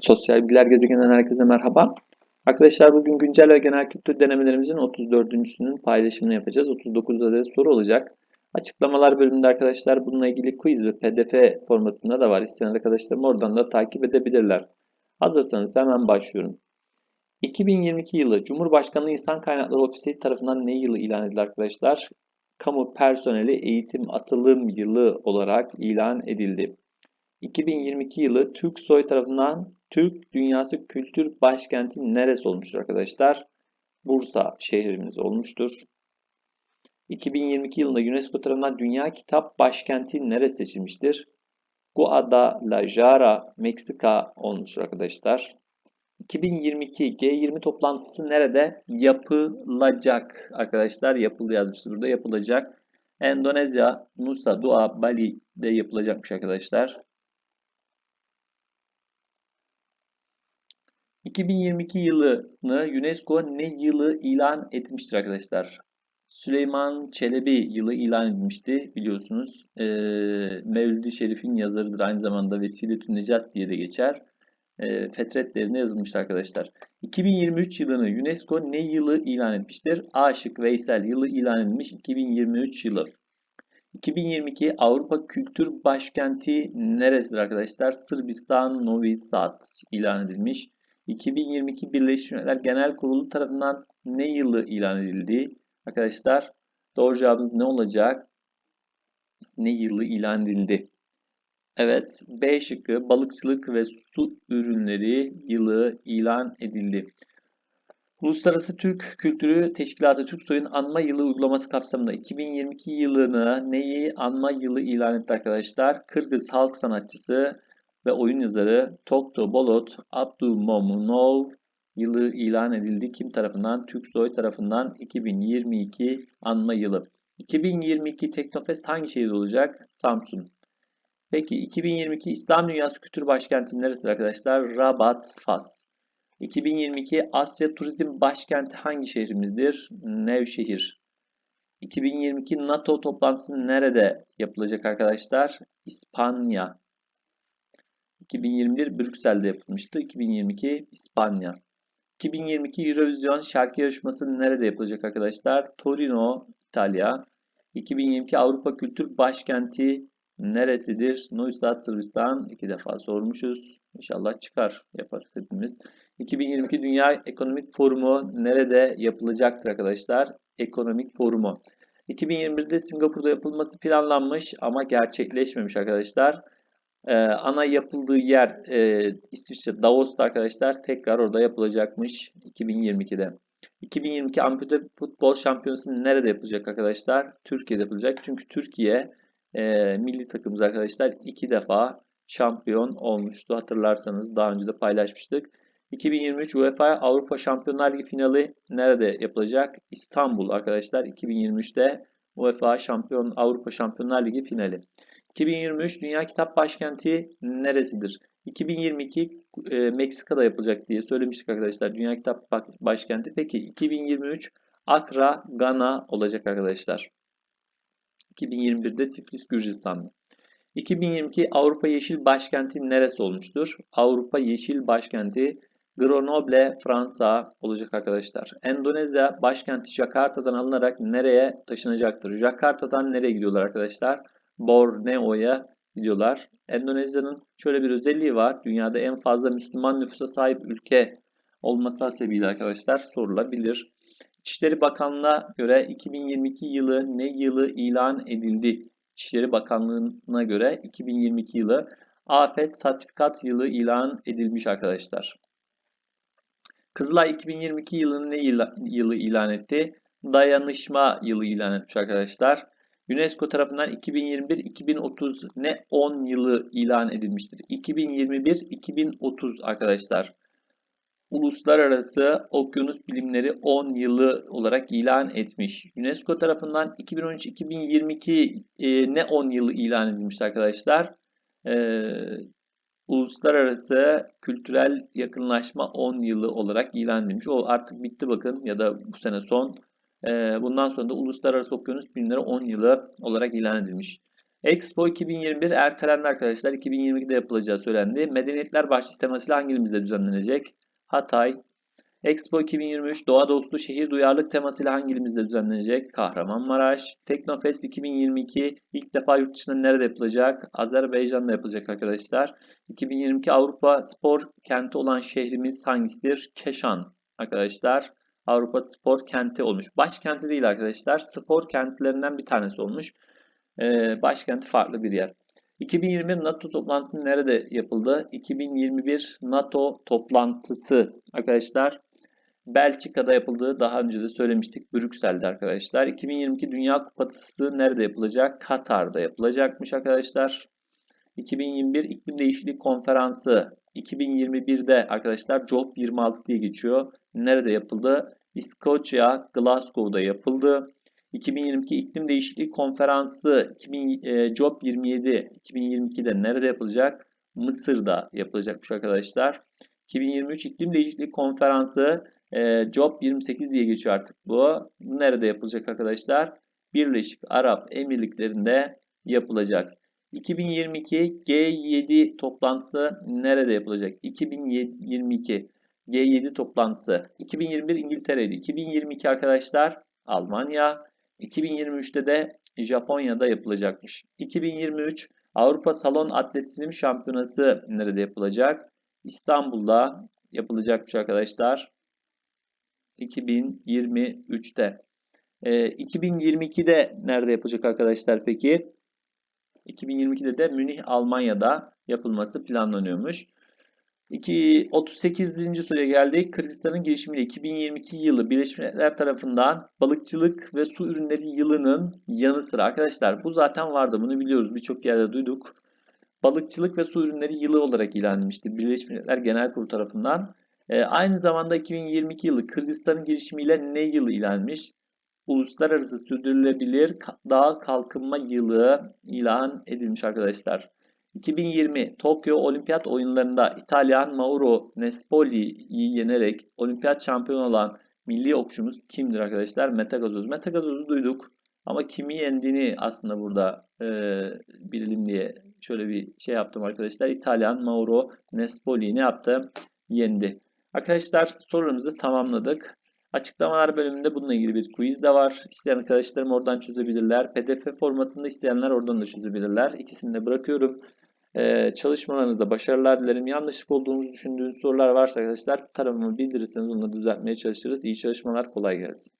Sosyal Bilgiler Gezegeninden herkese merhaba. Arkadaşlar bugün güncel ve genel kültür denemelerimizin 34.sünün paylaşımını yapacağız. 39 adet soru olacak. Açıklamalar bölümünde arkadaşlar bununla ilgili quiz ve pdf formatında da var. İsteyen arkadaşlarım oradan da takip edebilirler. Hazırsanız hemen başlıyorum. 2022 yılı Cumhurbaşkanlığı İnsan Kaynakları Ofisi tarafından ne yılı ilan edildi arkadaşlar? Kamu personeli eğitim atılım yılı olarak ilan edildi. 2022 yılı Türk Soy tarafından Türk Dünyası Kültür Başkenti neresi olmuştur arkadaşlar? Bursa şehrimiz olmuştur. 2022 yılında UNESCO tarafından Dünya Kitap Başkenti neresi seçilmiştir? Guadalajara, Meksika olmuştur arkadaşlar. 2022 G20 toplantısı nerede yapılacak arkadaşlar? Yapıldı yazmıştır burada yapılacak. Endonezya, Nusa Dua, Bali'de yapılacakmış arkadaşlar. 2022 yılını UNESCO ne yılı ilan etmiştir arkadaşlar? Süleyman Çelebi yılı ilan edilmişti biliyorsunuz. Ee, Mevlid-i Şerif'in yazarıdır aynı zamanda Vesile-tü Necat diye de geçer. Ee, Fetret devrine yazılmıştır arkadaşlar. 2023 yılını UNESCO ne yılı ilan etmiştir? Aşık Veysel yılı ilan edilmiş 2023 yılı. 2022 Avrupa Kültür Başkenti neresidir arkadaşlar? Sırbistan Novi Sad ilan edilmiş. 2022 Birleşmiş Milletler Genel Kurulu tarafından ne yılı ilan edildi? Arkadaşlar doğru cevabımız ne olacak? Ne yılı ilan edildi? Evet B şıkkı balıkçılık ve su ürünleri yılı ilan edildi. Uluslararası Türk Kültürü Teşkilatı Türksoy'un anma yılı uygulaması kapsamında 2022 yılını neyi anma yılı ilan etti arkadaşlar? Kırgız halk sanatçısı ve oyun yazarı Tokto Bolot Abdulmomunov yılı ilan edildi. Kim tarafından? Türksoy tarafından 2022 anma yılı. 2022 Teknofest hangi şehirde olacak? Samsun. Peki 2022 İslam Dünyası Kültür Başkenti neresi arkadaşlar? Rabat, Fas. 2022 Asya Turizm Başkenti hangi şehrimizdir? Nevşehir. 2022 NATO toplantısı nerede yapılacak arkadaşlar? İspanya. 2021 Brüksel'de yapılmıştı. 2022 İspanya. 2022 Eurovision şarkı yarışması nerede yapılacak arkadaşlar? Torino, İtalya. 2022 Avrupa Kültür Başkenti neresidir? Novisat Sırbistan. iki defa sormuşuz. İnşallah çıkar yaparız hepimiz. 2022 Dünya Ekonomik Forumu nerede yapılacaktır arkadaşlar? Ekonomik Forumu. 2021'de Singapur'da yapılması planlanmış ama gerçekleşmemiş arkadaşlar. Ee, ana yapıldığı yer e, İsviçre Davos'ta arkadaşlar tekrar orada yapılacakmış 2022'de. 2022 Ampute Futbol Şampiyonası nerede yapılacak arkadaşlar? Türkiye'de yapılacak. Çünkü Türkiye e, milli takımımız arkadaşlar iki defa şampiyon olmuştu. Hatırlarsanız daha önce de paylaşmıştık. 2023 UEFA Avrupa Şampiyonlar Ligi finali nerede yapılacak? İstanbul arkadaşlar 2023'te UEFA Şampiyon Avrupa Şampiyonlar Ligi finali. 2023 Dünya Kitap Başkenti neresidir? 2022 e, Meksika'da yapılacak diye söylemiştik arkadaşlar. Dünya Kitap Başkenti. Peki 2023 Akra, Gana olacak arkadaşlar. 2021'de Tiflis, Gürcistan'da. 2022 Avrupa Yeşil Başkenti neresi olmuştur? Avrupa Yeşil Başkenti Grenoble, Fransa olacak arkadaşlar. Endonezya başkenti Jakarta'dan alınarak nereye taşınacaktır? Jakarta'dan nereye gidiyorlar arkadaşlar? Borneo'ya gidiyorlar. Endonezya'nın şöyle bir özelliği var. Dünyada en fazla Müslüman nüfusa sahip ülke olması hasebiyle arkadaşlar sorulabilir. İçişleri Bakanlığı'na göre 2022 yılı ne yılı ilan edildi? İçişleri Bakanlığı'na göre 2022 yılı afet sertifikat yılı ilan edilmiş arkadaşlar. Kızılay 2022 yılını ne yılı ilan etti? Dayanışma yılı ilan etmiş arkadaşlar. UNESCO tarafından 2021-2030 ne 10 yılı ilan edilmiştir? 2021-2030 arkadaşlar. Uluslararası Okyanus Bilimleri 10 yılı olarak ilan etmiş. UNESCO tarafından 2013-2022 e, ne 10 yılı ilan edilmişti arkadaşlar? E, Uluslararası Kültürel Yakınlaşma 10 yılı olarak ilan edilmiş. O artık bitti bakın ya da bu sene son. Ee, bundan sonra da Uluslararası Okyanus Bilimleri 10 yılı olarak ilan edilmiş. Expo 2021 ertelendi arkadaşlar. 2022'de yapılacağı söylendi. Medeniyetler Bahçesi temasıyla hangi ilimizde düzenlenecek? Hatay. Expo 2023 Doğa Dostu Şehir Duyarlılık temasıyla hangi ilimizde düzenlenecek? Kahramanmaraş. Teknofest 2022 ilk defa yurt dışında nerede yapılacak? Azerbaycan'da yapılacak arkadaşlar. 2022 Avrupa Spor Kenti olan şehrimiz hangisidir? Keşan arkadaşlar. Avrupa Spor Kenti olmuş. Başkenti değil arkadaşlar. Spor kentlerinden bir tanesi olmuş. Ee, başkenti farklı bir yer. 2021 NATO toplantısı nerede yapıldı? 2021 NATO toplantısı arkadaşlar Belçika'da yapıldığı daha önce de söylemiştik. Brüksel'de arkadaşlar. 2022 Dünya Kupası nerede yapılacak? Katar'da yapılacakmış arkadaşlar. 2021 İklim Değişikliği Konferansı 2021'de arkadaşlar COP26 diye geçiyor. Nerede yapıldı? İskoçya, Glasgow'da yapıldı. 2022 İklim Değişikliği Konferansı 2000, e, COP27 2022'de nerede yapılacak? Mısır'da yapılacakmış arkadaşlar. 2023 İklim Değişikliği Konferansı e, COP28 diye geçiyor artık bu. Nerede yapılacak arkadaşlar? Birleşik Arap Emirlikleri'nde yapılacak. 2022 G7 toplantısı nerede yapılacak? 2022 G7 toplantısı 2021 İngiltere'de, 2022 arkadaşlar Almanya, 2023'te de Japonya'da yapılacakmış. 2023 Avrupa Salon Atletizm Şampiyonası nerede yapılacak? İstanbul'da yapılacakmış arkadaşlar. 2023'te. E, 2022'de nerede yapılacak arkadaşlar peki? 2022'de de Münih, Almanya'da yapılması planlanıyormuş. 2, 38. soruya geldik. Kırgızistan'ın girişimiyle 2022 yılı Birleşmiş Milletler tarafından balıkçılık ve su ürünleri yılının yanı sıra arkadaşlar bu zaten vardı bunu biliyoruz birçok yerde duyduk. Balıkçılık ve su ürünleri yılı olarak ilan edilmişti Birleşmiş Milletler Genel Kurulu tarafından. E, aynı zamanda 2022 yılı Kırgızistan'ın girişimiyle ne yılı ilan edilmiş? Uluslararası Sürdürülebilir Dağ Kalkınma Yılı ilan edilmiş arkadaşlar. 2020 Tokyo Olimpiyat Oyunlarında İtalyan Mauro Nespoli'yi yenerek olimpiyat şampiyonu olan milli okçumuz kimdir arkadaşlar? Mete Gazoz. Mete Gazoz'u duyduk ama kimi yendiğini aslında burada e, bilelim diye şöyle bir şey yaptım arkadaşlar. İtalyan Mauro Nespoli'yi ne yaptı? Yendi. Arkadaşlar sorularımızı tamamladık. Açıklamalar bölümünde bununla ilgili bir quiz de var. İsteyen arkadaşlarım oradan çözebilirler. PDF formatında isteyenler oradan da çözebilirler. İkisini de bırakıyorum. Ee, çalışmalarınızda başarılar dilerim. Yanlışlık olduğunuzu düşündüğünüz sorular varsa arkadaşlar tarafımı bildirirseniz onları düzeltmeye çalışırız. İyi çalışmalar, kolay gelsin.